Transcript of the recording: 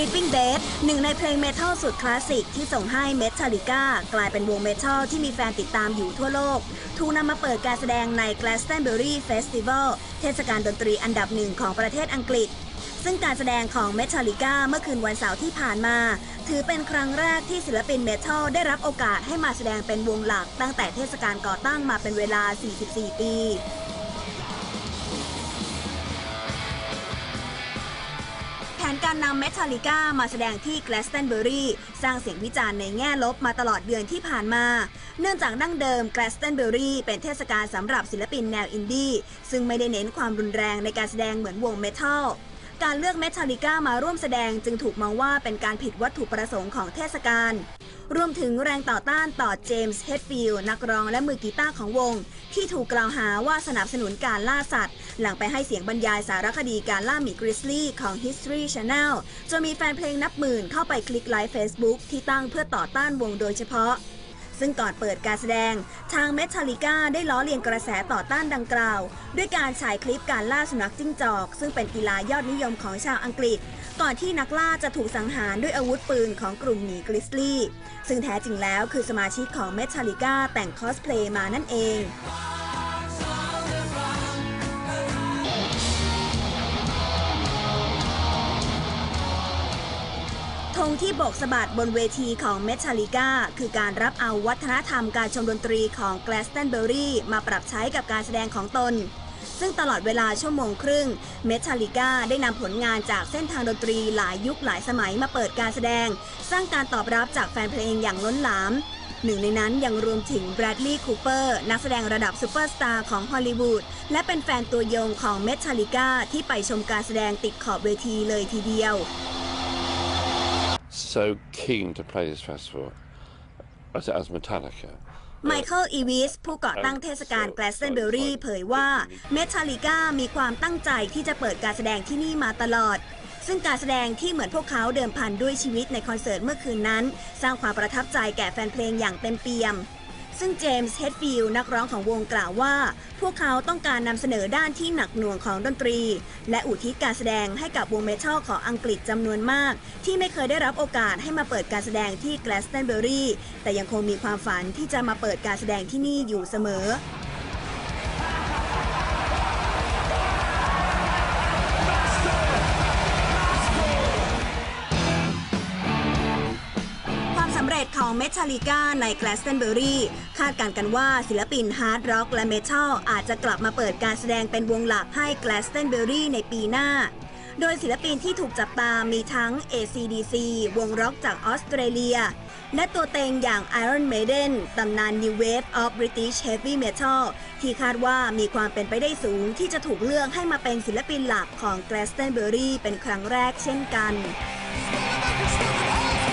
Creeping Dead หนึ่งในเพลงเมทัลสุดคลาสสิกที่ส่งให้ Metallica กลายเป็นวงเมทัลที่มีแฟนติดตามอยู่ทั่วโลก ถูกนำมาเปิดการแสดงใน Glastonbury Festival เทศกาลดนตรีอันดับหนึ่งของประเทศอังกฤษ ซึ่งการแสดงของ Metallica เมื่อคืนวันเสาร์ที่ผ่านมา ถือเป็นครั้งแรกที่ศิลปินเมทัลได้รับโอกาสให้มาแสดงเป็นวงหลักตั้งแต่เทศกาลก่อตั้งมาเป็นเวลา 44 ปี การนำเมทัลลิก้ามาแสดงที่ Glastonbury สร้างเสียงวิจารณ์ในแง่ลบมาตลอดเดือนที่ผ่านมา เนื่องจากนั่งเดิม Glastonbury เป็นเทศกาลสำหรับศิลปินแนวอินดี้ซึ่งไม่ได้เน้นความรุนแรงในการแสดงเหมือนวงเมทัลการเลือกเมทัลลิก้ามาร่วมแสดงจึงถูกมองว่าเป็นการผิดวัตถุประสงค์ของเทศกาล รวมถึงแรงต่อต้านต่อเจมส์เฮดฟิลนักร้องและมือกีตาร์ของวง ที่ถูกกล่าวหาว่าสนับสนุนการล่าสัตว์ หลังไปให้เสียงบรรยายสารคดีการล่าหมีกริซลี่ของ History Channel จนมีแฟนเพลงนับหมื่นเข้าไปคลิกไลค์ Facebook ที่ตั้งเพื่อต่อต้านวงโดยเฉพาะซึ่งก่อนเปิดการแสดง ทางเมทัลลิก้าได้ล้อเลียนกระแสต่อต้านดังกล่าว ด้วยการฉายคลิปการล่าสุนัขจิ้งจอก ซึ่งเป็นกีฬายอดนิยมของชาวอังกฤษ ก่อนที่นักล่าจะถูกสังหารด้วยอาวุธปืนของกลุ่มหมีกริซลี่ ซึ่งแท้จริงแล้วคือสมาชิกของเมทัลลิก้าแต่งคอสเพลย์มานั่นเองธงที่โบกสะบัดบนเวทีของเมทัลลิก้าคือการรับเอาวัฒนธรรมการชมดนตรีของ Glastonbury มาปรับใช้กับการแสดงของตน ซึ่งตลอดเวลาชั่วโมงครึ่ง เมทัลลิก้าได้นำผลงานจากเส้นทางดนตรีหลายยุคหลายสมัยมาเปิดการแสดง สร้างการตอบรับจากแฟนเพลงอย่างล้นหลามหนึ่งในนั้นยังรวมถึงแบรดลีย์คูเปอร์นักแสดงระดับซูเปอร์สตาร์ของฮอลลีวูดและเป็นแฟนตัวยงของเมทัลลิก้าที่ไปชมการแสดงติดขอบเวทีเลยทีเดียว so keen to play this festival as, as Metallica. ไมเคิลอีวิสผู้ก่อตั้งเทศกาล Glastonbury เผยว่าเมทัลลิก้ามีความตั้งใจที่จะเปิดการแสดงที่นี่มาตลอด ซึ่งการแสดงที่เหมือนพวกเขาเดิมพันด้วยชีวิตในคอนเสิร์ตเมื่อคืนนั้น สร้างความประทับใจแก่แฟนเพลงอย่างเต็มเปี่ยม ซึ่งเจมส์เฮดฟิลด์นักร้องของวงกล่าวว่า พวกเขาต้องการนำเสนอด้านที่หนักหน่วงของดนตรี และอุทิศการแสดงให้กับวงเมทัลของอังกฤษจำนวนมาก ที่ไม่เคยได้รับโอกาสให้มาเปิดการแสดงที่แกลสเตนเบอรี่แต่ยังคงมีความฝันที่จะมาเปิดการแสดงที่นี่อยู่เสมอำเร็จของเมทัลิก้าใน Glastonbury คาดการกันว่าศิลปินฮาร์ดร็อกและเมทัลอาจจะกลับมาเปิดการแสดงเป็นวงหลักให้ Glastonbury ในปีหน้า โดยศิลปินที่ถูกจับตามีทั้ง ACDC วงร็อกจากออสเตรเลีย และตัวเต็งอย่าง Iron Maiden ตำนาน New Wave of British Heavy Metal ที่คาดว่ามีความเป็นไปได้สูงที่จะถูกเลือกให้มาเป็นศิลปินหลักของ Glastonbury เป็นครั้งแรกเช่นกัน